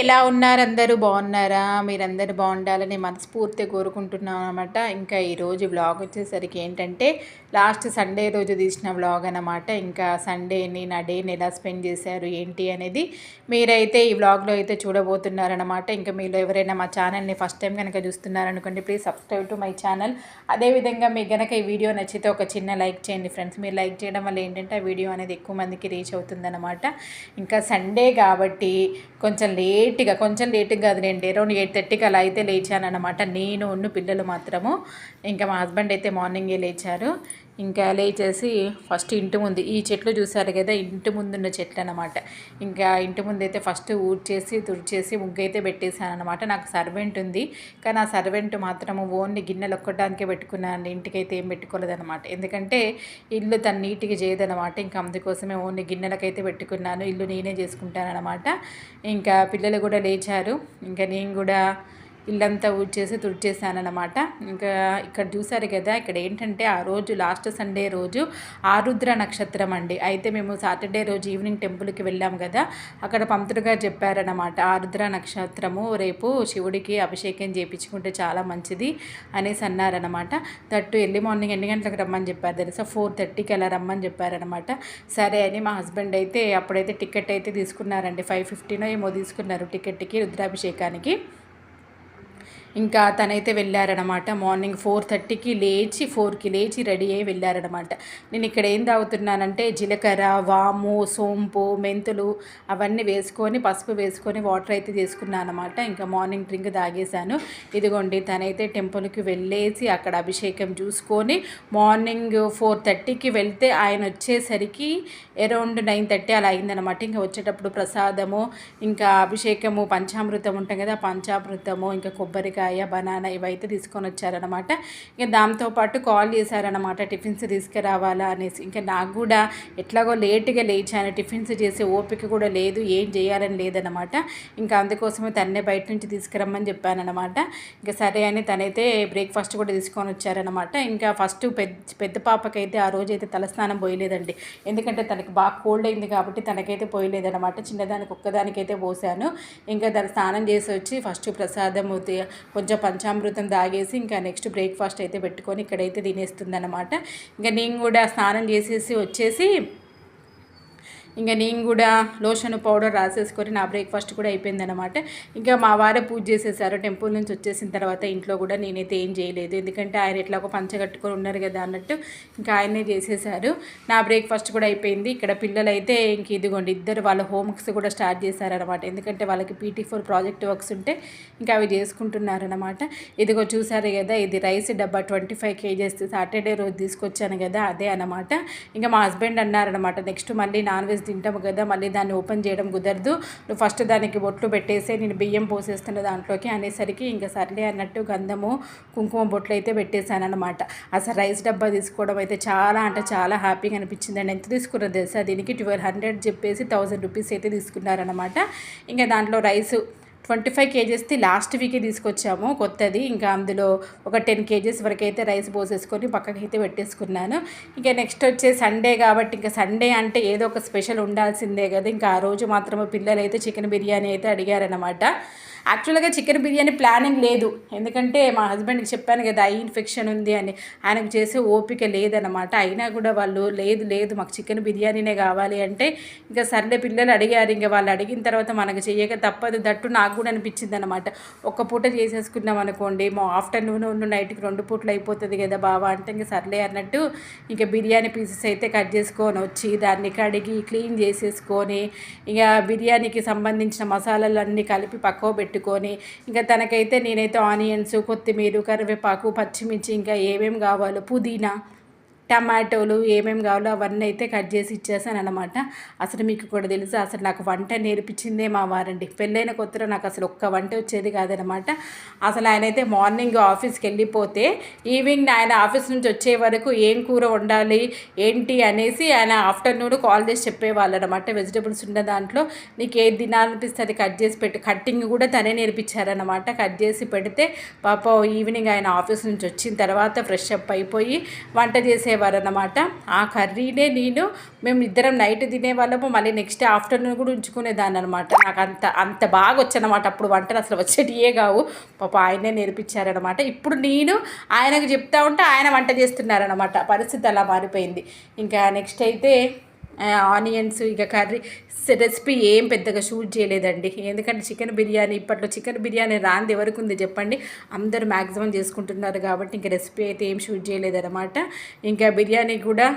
ఎలా ఉన్నారు? అందరూ బాగున్నారా? మీరందరూ బాగుండాలని మనస్ఫూర్తి కోరుకుంటున్నాం అనమాట ఇంకా ఈరోజు బ్లాగ్ వచ్చేసరికి ఏంటంటే లాస్ట్ సండే రోజు తీసిన బ్లాగ్ అనమాట ఇంకా సండేని నా డేని ఎలా స్పెండ్ చేశారు ఏంటి అనేది మీరైతే ఈ బ్లాగ్లో అయితే చూడబోతున్నారనమాట ఇంకా మీరు ఎవరైనా మా ఛానల్ని ఫస్ట్ టైం కనుక చూస్తున్నారనుకోండి please subscribe to my channel అదేవిధంగా మీకు కనుక ఈ వీడియో నచ్చితే ఒక చిన్న లైక్ చేయండి ఫ్రెండ్స్ మీరు లైక్ చేయడం వల్ల ఏంటంటే ఆ వీడియో అనేది ఎక్కువ మందికి రీచ్ అవుతుందన్నమాట. ఇంకా సండే కాబట్టి కొంచెం లేట్ లేట్గా కొంచెం లేట్గా కాదు అరౌండ్ ఎయిట్ థర్టీకి అలా అయితే లేచానమాట నేను ఉన్న పిల్లలు మాత్రము. ఇంకా మా హస్బెండ్ అయితే మార్నింగే లేచారు. ఇంకా లేచేసి ఫస్ట్ ఇంటి ముందు ఈ చెట్లు చూసారు కదా ఇంటి ముందున్న చెట్లు అనమాట ఇంకా ఇంటి ముందు అయితే ఫస్ట్ ఊడ్చేసి తుడిచేసి ముగ్గు అయితే పెట్టేశాను అనమాట నాకు సర్వెంట్ ఉంది. కానీ ఆ సర్వెంట్ మాత్రము ఓన్లీ గిన్నెలు ఒక్కడానికే పెట్టుకున్నాను ఇంటికైతే ఏం పెట్టుకోలేదనమాట ఎందుకంటే ఇల్లు తను నీట్గా చేయదనమాట ఇంకా అందుకోసమే ఓన్లీ గిన్నెలకైతే పెట్టుకున్నాను. ఇల్లు నేనే చేసుకుంటాను అనమాట ఇంకా పిల్లలు కూడా లేచారు. ఇంకా నేను కూడా ఇల్లంతా ఊడ్చేసి తుడిచేసానమాట ఇంకా ఇక్కడ చూసారు కదా ఇక్కడ ఏంటంటే ఆ రోజు లాస్ట్ సండే రోజు ఆరుద్ర నక్షత్రం అండి. అయితే మేము సాటర్డే రోజు ఈవినింగ్ టెంపుల్కి వెళ్ళాం కదా అక్కడ పంతుడు గారు చెప్పారనమాట ఆరుద్ర నక్షత్రము రేపు శివుడికి అభిషేకం చేయించుకుంటే చాలా మంచిది అనేసి అన్నారనమాట తట్టు ఎర్లీ మార్నింగ్ ఎన్ని గంటలకు రమ్మని చెప్పారు తెలుసా? ఫోర్ థర్టీకి అలా రమ్మని చెప్పారనమాట సరే అని మా హస్బెండ్ అయితే అప్పుడైతే టికెట్ అయితే తీసుకున్నారండి. ఫైవ్ ఫిఫ్టీనో ఏమో తీసుకున్నారు టికెట్కి రుద్రాభిషేకానికి. ఇంకా తనైతే వెళ్ళారనమాట మార్నింగ్ ఫోర్ థర్టీకి లేచి ఫోర్కి లేచి రెడీ అయ్యి వెళ్ళారనమాట నేను ఇక్కడ ఏం తాగుతున్నానంటే జీలకర్ర వాము సోంపు మెంతులు అవన్నీ వేసుకొని పసుపు వేసుకొని వాటర్ అయితే తీసుకున్నాను అనమాట ఇంకా మార్నింగ్ డ్రింక్ తాగేశాను. ఇదిగోండి తనైతే టెంపుల్కి వెళ్ళేసి అక్కడ అభిషేకం చూసుకొని మార్నింగ్ ఫోర్ థర్టీకి వెళ్తే ఆయన వచ్చేసరికి అరౌండ్ నైన్ థర్టీ అలా అయిందనమాట ఇంకా వచ్చేటప్పుడు ప్రసాదము ఇంకా అభిషేకము పంచామృతం ఉంటాం కదా పంచామృతము ఇంకా కొబ్బరికాయ పపాయ బనానా ఇవైతే తీసుకొని వచ్చారనమాట ఇంకా దాంతోపాటు కాల్ చేశారనమాట టిఫిన్స్ తీసుకురావాలా అనేసి. ఇంకా నాకు కూడా ఎట్లాగో లేట్గా లేచాను టిఫిన్స్ చేసే ఓపిక కూడా లేదు ఏం చేయాలని లేదనమాట ఇంకా అందుకోసమే తన్నే బయట నుంచి తీసుకురమ్మని చెప్పానమాట ఇంకా సరే అని తనైతే బ్రేక్ఫాస్ట్ కూడా తీసుకొని వచ్చారనమాట ఇంకా ఫస్ట్ పెద్ద పెద్ద పాపకైతే ఆ రోజు అయితే తలస్నానం పోయలేదండి. ఎందుకంటే తనకి బాగా కోల్డ్ అయింది కాబట్టి తనకైతే పోయలేదనమాట చిన్నదానికి ఒక్కదానికైతే పోసాను ఇంకా దాని స్నానం చేసి వచ్చి ఫస్ట్ ప్రసాదం కొంచెం పంచామృతం తాగేసి ఇంకా నెక్స్ట్ బ్రేక్ఫాస్ట్ అయితే పెట్టుకొని ఇక్కడైతే తినేస్తుంది అనమాట ఇంకా నేను కూడా స్నానం చేసేసి వచ్చేసి ఇంకా నేను కూడా లోషన్ పౌడర్ రాసేసుకొని నా బ్రేక్ఫాస్ట్ కూడా అయిపోయిందనమాట ఇంకా మా వారే పూజ చేసేసారు. టెంపుల్ నుంచి వచ్చేసిన తర్వాత ఇంట్లో కూడా నేనైతే ఏం చేయలేదు. ఎందుకంటే ఆయన ఎట్లా ఒక పంచ కట్టుకొని ఉన్నారు కదా అన్నట్టు ఇంకా ఆయనే చేసేసారు. నా బ్రేక్ఫాస్ట్ కూడా అయిపోయింది. ఇక్కడ పిల్లలు అయితే ఇంక ఇదిగోండి ఇద్దరు వాళ్ళ హోంవర్క్స్ కూడా స్టార్ట్ చేశారనమాట ఎందుకంటే వాళ్ళకి పీటీ ఫోర్ ప్రాజెక్ట్ వర్క్స్ ఉంటే ఇంకా అవి చేసుకుంటున్నారనమాట ఇదిగో చూసారు కదా ఇది రైస్ డబ్బా ట్వంటీ ఫైవ్ కేజెస్ సాటర్డే రోజు తీసుకొచ్చాను కదా అదే అనమాట ఇంకా మా హస్బెండ్ అన్నారనమాట నెక్స్ట్ మళ్ళీ నాన్ వెజ్ తింటాము కదా మళ్ళీ దాన్ని ఓపెన్ చేయడం కుదరదు. నువ్వు ఫస్ట్ దానికి బొట్లు పెట్టేసే నేను బియ్యం పోసేస్తున్న దాంట్లోకి అనేసరికి ఇంకా సర్లే అన్నట్టు గంధము కుంకుమ బొట్లు అయితే పెట్టేశాను అనమాట అసలు రైస్ డబ్బా తీసుకోవడం అయితే చాలా అంటే చాలా హ్యాపీగా అనిపించింది. అండి ఎంత తీసుకున్నారు తెలుసా? దీనికి ట్వెల్వ్ హండ్రెడ్ చెప్పేసి థౌజండ్ రూపీస్ అయితే తీసుకున్నారనమాట ఇంకా దాంట్లో రైస్ ట్వంటీ ఫైవ్ కేజెస్ది లాస్ట్ వీకే తీసుకొచ్చాము. కొత్తది. ఇంకా అందులో ఒక టెన్ కేజెస్ వరకు అయితే రైస్ పోసేసుకొని పక్కకి అయితే పెట్టేసుకున్నాను. ఇంకా నెక్స్ట్ వచ్చే సండే కాబట్టి ఇంకా సండే అంటే ఏదో ఒక స్పెషల్ ఉండాల్సిందే కదా. ఇంకా ఆ రోజు మాత్రమే పిల్లలు అయితే చికెన్ బిర్యానీ అయితే అడిగారనమాట యాక్చువల్గా చికెన్ బిర్యానీ ప్లానింగ్ లేదు. ఎందుకంటే మా హస్బెండ్కి చెప్పాను కదా ఐ ఇన్ఫెక్షన్ ఉంది అని. ఆయనకు చేసే ఓపిక లేదనమాట అయినా కూడా వాళ్ళు లేదు లేదు మాకు చికెన్ బిర్యానీనే కావాలి అంటే ఇంకా సర్లే పిల్లలు అడిగారు. ఇంకా వాళ్ళు అడిగిన తర్వాత మనకు చేయక తప్పదు. దట్టు నాకు కూడా అనిపించింది అనమాట ఒక్క పూట చేసేసుకున్నాం అనుకోండి మా ఆఫ్టర్నూన్ నైట్కి రెండు పూటలు అయిపోతుంది కదా బావా అంటే ఇంకా సర్లే అన్నట్టు ఇంకా బిర్యానీ పీసెస్ అయితే కట్ చేసుకొని వచ్చి దాన్ని కడిగి క్లీన్ చేసేసుకొని ఇక బిర్యానీకి సంబంధించిన మసాలాలు అన్నీ కలిపి పక్కో పెట్టి పెట్టుకొని ఇంకా తనకైతే నేనైతే ఆనియన్స్ కొత్తిమీర కరివేపాకు పచ్చిమిర్చి ఇంకా ఏమేమి కావాలో పుదీనా టమాటోలు ఏమేమి కావాలో అవన్నీ అయితే కట్ చేసి ఇచ్చేసాను అనమాట అసలు మీకు కూడా తెలుసు అసలు నాకు వంట నేర్పించిందే మా వారండి. పెళ్ళైన కొత్తలో నాకు అసలు ఒక్క వంట వచ్చేది కాదనమాట అసలు ఆయన అయితే మార్నింగ్ ఆఫీస్కి వెళ్ళిపోతే ఈవినింగ్ ఆయన ఆఫీస్ నుంచి వచ్చే వరకు ఏం కూర వండాలి ఏంటి అనేసి ఆయన ఆఫ్టర్నూన్ కాల్ చేసి చెప్పేవాళ్ళు అనమాట వెజిటబుల్స్ ఉన్న దాంట్లో నీకు ఏది తినాలనిపిస్తే అది కట్ చేసి పెట్టి. కట్టింగ్ కూడా తనే నేర్పించారనమాట కట్ చేసి పెడితే పాప ఈవినింగ్ ఆయన ఆఫీస్ నుంచి వచ్చిన తర్వాత ఫ్రెష్ అప్ అయిపోయి వంట చేసే పెట్టేవారు అనమాట ఆ కర్రీనే నేను మేము ఇద్దరం నైట్ తినేవాళ్ళము మళ్ళీ నెక్స్ట్ ఆఫ్టర్నూన్ కూడా ఉంచుకునేదాన్ని అనమాట నాకు అంత అంత బాగా వచ్చనమాట అప్పుడు వంటలు అసలు వచ్చేటియే కావు. పాప ఆయనే నేర్పించారనమాట ఇప్పుడు నేను ఆయనకు చెప్తా ఉంటే ఆయన వంట చేస్తున్నారనమాట పరిస్థితి అలా మారిపోయింది. ఇంకా నెక్స్ట్ అయితే ఆనియన్స్ ఇక కర్రీ రెసిపీ ఏం పెద్దగా షూట్ చేయలేదండి. ఎందుకంటే చికెన్ బిర్యానీ ఇప్పట్లో చికెన్ బిర్యానీ రాంది ఎవరికి ఉంది చెప్పండి. అందరూ మ్యాక్సిమం చేసుకుంటున్నారు కాబట్టి ఇంకా రెసిపీ అయితే ఏం షూట్ చేయలేదన్నమాట. ఇంకా బిర్యానీ కూడా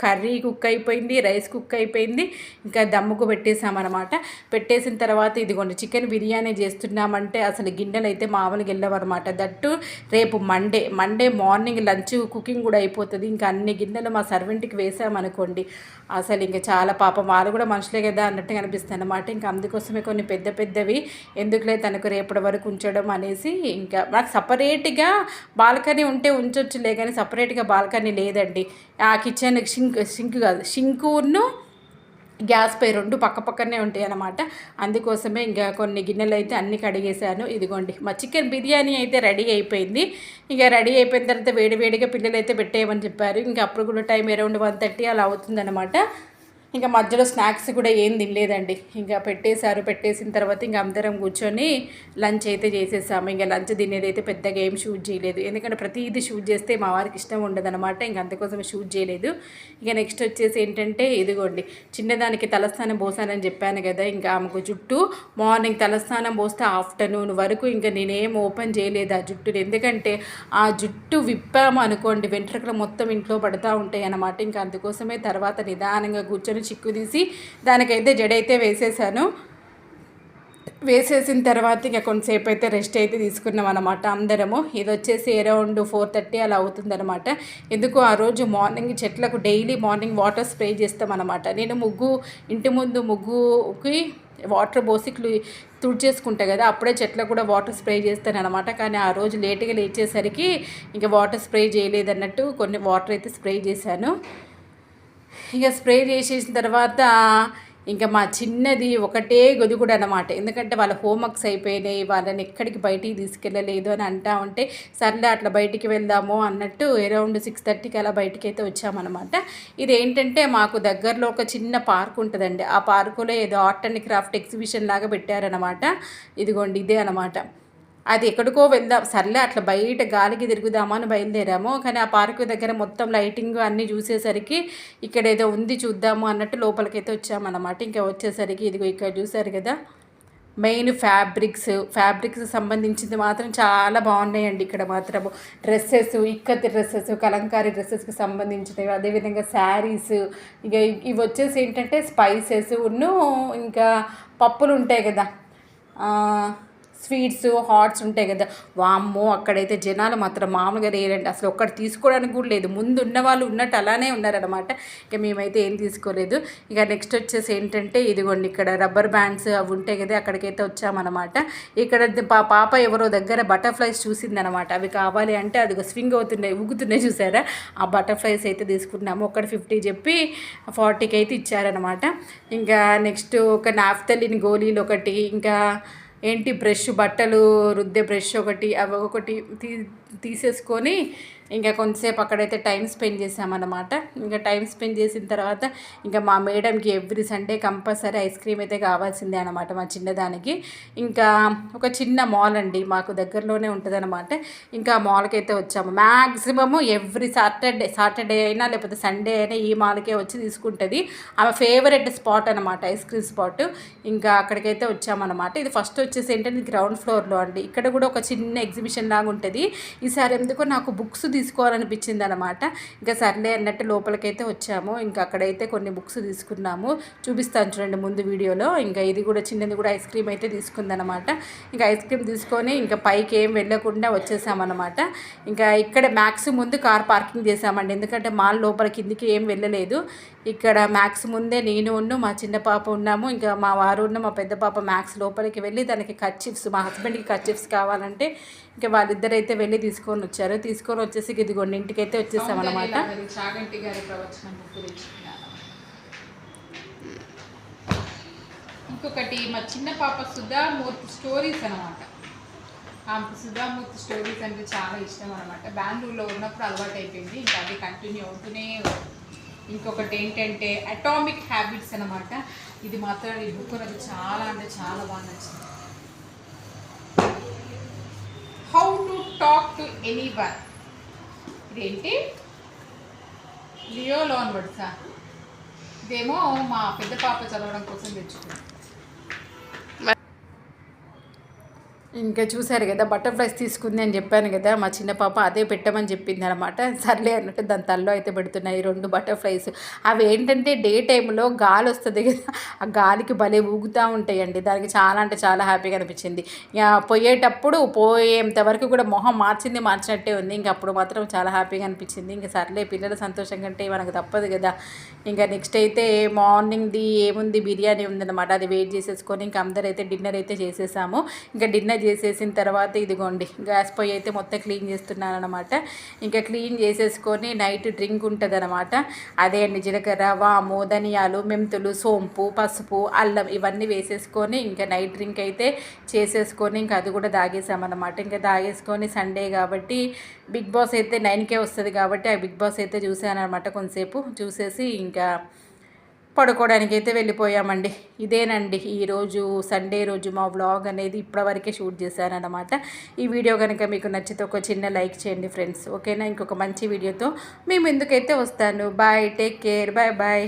కర్రీ కుక్ అయిపోయింది రైస్ కుక్ అయిపోయింది. ఇంకా దమ్ముకు పెట్టేసామన్నమాట పెట్టేసిన తర్వాత ఇదిగోండి చికెన్ బిర్యానీ చేస్తున్నామంటే అసలు గిన్నెలు అయితే మామూలుగా వెళ్ళవన్నమాట. దట్టు రేపు Monday Monday morning lunch cooking కూడా అయిపోతుంది. ఇంకా అన్ని గిన్నెలు మా సర్వెంట్కి వేసామనుకోండి. అసలు ఇంకా చాలా పాపం వాళ్ళు కూడా మనుషులే కదా అన్నట్టుగా అనిపిస్తుంది అనమాట ఇంకా అందుకోసమే కొన్ని పెద్ద పెద్దవి ఎందుకులే తనకు రేపటి వరకు ఉంచడం అనేసి ఇంకా నాకు సపరేట్గా బాల్కనీ ఉంటే ఉంచొచ్చులే కానీ సపరేట్గా బాల్కనీ లేదండి. ఆ కిచెన్ షింక్ సింక్ కాదు సింకును గ్యాస్ పై రెండు పక్క పక్కనే ఉంటాయి అన్నమాట అందుకోసమే ఇంకా కొన్ని గిన్నెలు అయితే అన్ని కడిగేశాను. ఇదిగోండి మా చికెన్ బిర్యానీ అయితే రెడీ అయిపోయింది. ఇంకా రెడీ అయిపోయిన తర్వాత వేడివేడిగా పిల్లలు అయితే పెట్టేయమని చెప్పారు. ఇంకా అప్పుడు కూడా టైం అరౌండ్ వన్ థర్టీ అలా అవుతుందన్నమాట. ఇంకా మధ్యలో స్నాక్స్ కూడా ఏం తినలేదండి. ఇంకా పెట్టేశారు పెట్టేసిన తర్వాత ఇంకా అందరం కూర్చొని లంచ్ అయితే చేసేసాము. ఇంకా లంచ్ తినేది అయితే పెద్దగా ఏం షూట్ చేయలేదు. ఎందుకంటే ప్రతిదీ షూట్ చేస్తే మా వారికి ఇష్టం ఉండదన్నమాట. ఇంకా అందుకోసం షూట్ చేయలేదు. ఇక నెక్స్ట్ వచ్చేసి ఏంటంటే ఇదిగోండి చిన్నదానికి తలస్నానం పోసానని చెప్పాను కదా. ఇంకా ఆమెకు జుట్టు మార్నింగ్ తలస్నానం పోస్తే ఆఫ్టర్నూన్ వరకు ఇంకా నేనేం ఓపెన్ చేయలేదు ఆ జుట్టుని. ఎందుకంటే ఆ జుట్టు విప్పాము అనుకోండి వెంట్రుకలు మొత్తం ఇంట్లో పడుతూ ఉంటాయి అన్నమాట ఇంకా అందుకోసమే తర్వాత నిదానంగా కూర్చొని చిక్కు తీసి దానికైతే జడైతే వేసేసాను. వేసేసిన తర్వాత ఇంకా కొంతసేపు అయితే రెస్ట్ అయితే తీసుకున్నాం అనమాట అందరము. ఇది వచ్చేసి అరౌండ్ ఫోర్ థర్టీ అలా అవుతుందనమాట ఎందుకు ఆ రోజు మార్నింగ్ చెట్లకు డైలీ మార్నింగ్ వాటర్ స్ప్రే చేస్తామన్నమాట నేను ముగ్గు ఇంటి ముందు ముగ్గుకి వాటర్ పోసి తుడిచేసుకుంటా కదా అప్పుడే చెట్లకు కూడా వాటర్ స్ప్రే చేస్తాను అనమాట కానీ ఆ రోజు లేట్గా లేచేసరికి ఇంకా వాటర్ స్ప్రే చేయలేదన్నట్టు కొన్ని వాటర్ అయితే స్ప్రే చేశాను. ఇక స్ప్రే చేసేసిన తర్వాత ఇంకా మా చిన్నది ఒకటే గొదుగుడు అనమాట ఎందుకంటే వాళ్ళ హోంవర్క్స్ అయిపోయినాయి వాళ్ళని ఎక్కడికి బయటికి తీసుకెళ్ళలేదు అని అంటా ఉంటే సర్లే అట్లా బయటికి వెళ్దాము అన్నట్టు అరౌండ్ సిక్స్ థర్టీకి అలా బయటికి అయితే వచ్చామన్నమాట. ఇది ఏంటంటే మాకు దగ్గరలో ఒక చిన్న పార్క్ ఉంటుందండి. ఆ పార్కులో ఏదో ఆర్ట్ అండ్ క్రాఫ్ట్ ఎగ్జిబిషన్ లాగా పెట్టారనమాట ఇదిగోండి ఇదే అనమాట అది ఎక్కడికో వెళ్దాం. సర్లే అట్లా బయట గాలికి తిరుగుదామని బయలుదేరాము. కానీ ఆ పార్కు దగ్గర మొత్తం లైటింగ్ అన్నీ చూసేసరికి ఇక్కడ ఏదో ఉంది చూద్దాము అన్నట్టు లోపలికైతే వచ్చామన్నమాట. ఇంకా వచ్చేసరికి ఇదిగో ఇక్కడ చూసారు కదా మెయిన్ ఫ్యాబ్రిక్స్. ఫ్యాబ్రిక్స్ సంబంధించింది మాత్రం చాలా బాగున్నాయండి ఇక్కడ మాత్రము. డ్రెస్సెస్ ఇక్కతి డ్రెస్సెస్ కలంకారీ డ్రెస్సెస్కి సంబంధించినవి. అదేవిధంగా శారీస్. ఇక ఇవి వచ్చేసి ఏంటంటే స్పైసెస్. ఉన్ను ఇంకా పప్పులు ఉంటాయి కదా. స్వీట్స్ హాట్స్ ఉంటాయి కదా. వామ్మో అక్కడైతే జనాలు మాత్రం మామూలుగా లేరండి. అసలు ఒక్కటి తీసుకోవడానికి కూడా లేదు. ముందు ఉన్న వాళ్ళు ఉన్నట్టు అలానే ఉన్నారనమాట ఇక మేమైతే ఏం తీసుకోలేదు. ఇక నెక్స్ట్ వచ్చేసి ఏంటంటే ఇదిగోండి ఇక్కడ రబ్బర్ బ్యాండ్స్ అవి ఉంటాయి కదా అక్కడికైతే వచ్చామన్నమాట. ఇక్కడ పాప ఎవరో దగ్గర బటర్ఫ్లైస్ చూసిందనమాట అవి కావాలి అంటే అది స్వింగ్ అవుతున్నాయి ఊగుతున్నాయి చూసారా? ఆ బటర్ఫ్లైస్ అయితే తీసుకున్నాము. ఒకటి ఫిఫ్టీ చెప్పి ఫార్టీకి అయితే ఇచ్చారనమాట ఇంకా నెక్స్ట్ ఒక నాఫ్తలిన్ గోళీలు ఒకటి ఇంకా ఏంటి బ్రష్ బట్టలు రుద్దే బ్రష్ ఒకటి అవి ఒకటి తీ తీసేసుకొని ఇంకా కొంతసేపు అక్కడైతే టైం స్పెండ్ చేసామన్నమాట. ఇంకా టైం స్పెండ్ చేసిన తర్వాత ఇంకా మా మేడంకి every Sunday compulsory ice cream అయితే కావాల్సిందే అనమాట మా చిన్నదానికి. ఇంకా ఒక చిన్న మాల్ అండి మాకు దగ్గరలోనే ఉంటుంది అనమాట ఇంకా ఆ మాల్కి అయితే వచ్చాము. మ్యాక్సిమము ఎవ్రీ సాటర్డే సాటర్డే అయినా లేకపోతే సండే అయినా ఈ మాల్కే వచ్చి తీసుకుంటుంది. ఆమె ఫేవరెట్ స్పాట్ అనమాట ఐస్ క్రీమ్ స్పాట్. ఇంకా అక్కడికైతే వచ్చామన్నమాట. ఇది ఫస్ట్ వచ్చేసి ఏంటంటే గ్రౌండ్ ఫ్లోర్లో అండి. ఇక్కడ కూడా ఒక చిన్న ఎగ్జిబిషన్ లాగా ఉంటుంది. ఈసారి ఎందుకో నాకు బుక్స్ తీసుకోవాలనిపించింది అనమాట ఇంకా సర్లే అన్నట్టు లోపలికైతే వచ్చాము. ఇంకా అక్కడైతే కొన్ని బుక్స్ తీసుకున్నాము. చూపిస్తాను చూడండి ముందు వీడియోలో. ఇంకా ఇది కూడా చిన్నది కూడా ఐస్ క్రీమ్ అయితే తీసుకుందనమాట. ఇంకా ఐస్ క్రీమ్ తీసుకొని ఇంకా పైకి ఏం వెళ్ళకుండా వచ్చేసామన్నమాట ఇంకా ఇక్కడ మ్యాక్స్ ముందు కార్ పార్కింగ్ చేసామండి ఎందుకంటే మాల్ లోపల కిందికి ఏం వెళ్ళలేదు. ఇక్కడ మ్యాక్స్ ముందే నేను ఉన్ను మా చిన్న పాప ఉన్నాము ఇంకా మా వారు ఉన్న మా పెద్ద పాప మ్యాక్స్ లోపలికి వెళ్ళి దానికి కచ్చిప్స్ మా హస్బెండ్కి కచ్చిప్స్ కావాలంటే ఇంకా వాళ్ళిద్దరైతే వెళ్ళి తీసుకొని వచ్చారు. తీసుకొని వచ్చేసి ఇదిగోండి ఇంటికైతే వచ్చేసాం అనమాట చాగంటి గారి ప్రవచనం ఇంకొకటి మా చిన్న పాప సుధా మూర్తి స్టోరీస్ అనమాట ఆమెకు సుధామూర్తి స్టోరీస్ అంటే చాలా ఇష్టం అనమాట బెంగళూరులో ఉన్నప్పుడు అలవాటు అయిపోయింది ఇంకా అది కంటిన్యూ అవుతూనే. ఇంకొకటి ఏంటంటే అటామిక్ హ్యాబిట్స్ అనమాట ఇది మాత్రం ఈ బుక్ నాకు చాలా అంటే చాలా బాగా నచ్చింది. How to talk to anyone ఇదేంటి? లియోలో లోన్ ఇదేమో మా పెద్ద పాప చదవడం కోసం తెచ్చుకున్నాను ఇంకా చూశారు కదా బటర్ఫ్లైస్ తీసుకుంది అని చెప్పాను కదా మా చిన్న పాప అదే పెట్టమని చెప్పింది అనమాట సర్లే అన్నట్టు దాని తల్లో అయితే పెడుతున్నాయి రెండు బటర్ఫ్లైస్. అవి ఏంటంటే డే టైంలో గాలి వస్తుంది కదా ఆ గాలికి భలే ఊగుతూ ఉంటాయండి. దానికి చాలా అంటే చాలా హ్యాపీగా అనిపించింది. పోయేటప్పుడు పోయేంత వరకు కూడా మొహం మార్చింది మార్చినట్టే ఉంది. ఇంకా అప్పుడు మాత్రం చాలా హ్యాపీగా అనిపించింది. ఇంకా సర్లే పిల్లల సంతోషం కంటే మనకు తప్పదు కదా. ఇంకా నెక్స్ట్ అయితే మార్నింగ్ది ఏముంది బిర్యానీ ఉందన్నమాట. అది వెయిట్ చేసేసుకొని ఇంకా అందరైతే డిన్నర్ అయితే చేసేసాము. ఇంకా డిన్నర్ చేసేసిన తర్వాత ఇదిగోండి గ్యాస్ పొయ్యి అయితే మొత్తం క్లీన్ చేస్తున్నాను అనమాట ఇంకా క్లీన్ చేసేసుకొని నైట్ డ్రింక్ ఉంటుంది అనమాట అదే అండి జీలకర్ర వాము ధనియాలు మెంతులు సోంపు పసుపు అల్లం ఇవన్నీ వేసేసుకొని ఇంకా నైట్ డ్రింక్ అయితే చేసేసుకొని ఇంకా అది కూడా తాగేసామన్నమాట ఇంకా తాగేసుకొని సండే కాబట్టి బిగ్ బాస్ అయితే నైన్కే వస్తుంది కాబట్టి ఆ బిగ్ బాస్ అయితే చూసాను అనమాట కొంతసేపు. చూసేసి ఇంకా పడుకోవడానికి అయితే వెళ్ళిపోయామండి. ఇదేనండి ఈరోజు సండే రోజు మా వ్లాగ్ అనేది ఇప్పటివరకే షూట్ చేశానన్నమాట. ఈ వీడియో కనుక మీకు నచ్చితే ఒక చిన్న లైక్ చేయండి ఫ్రెండ్స్ ఓకేనా? ఇంకొక మంచి వీడియోతో మేము ఎందుకైతే వస్తాను. Bye take care bye bye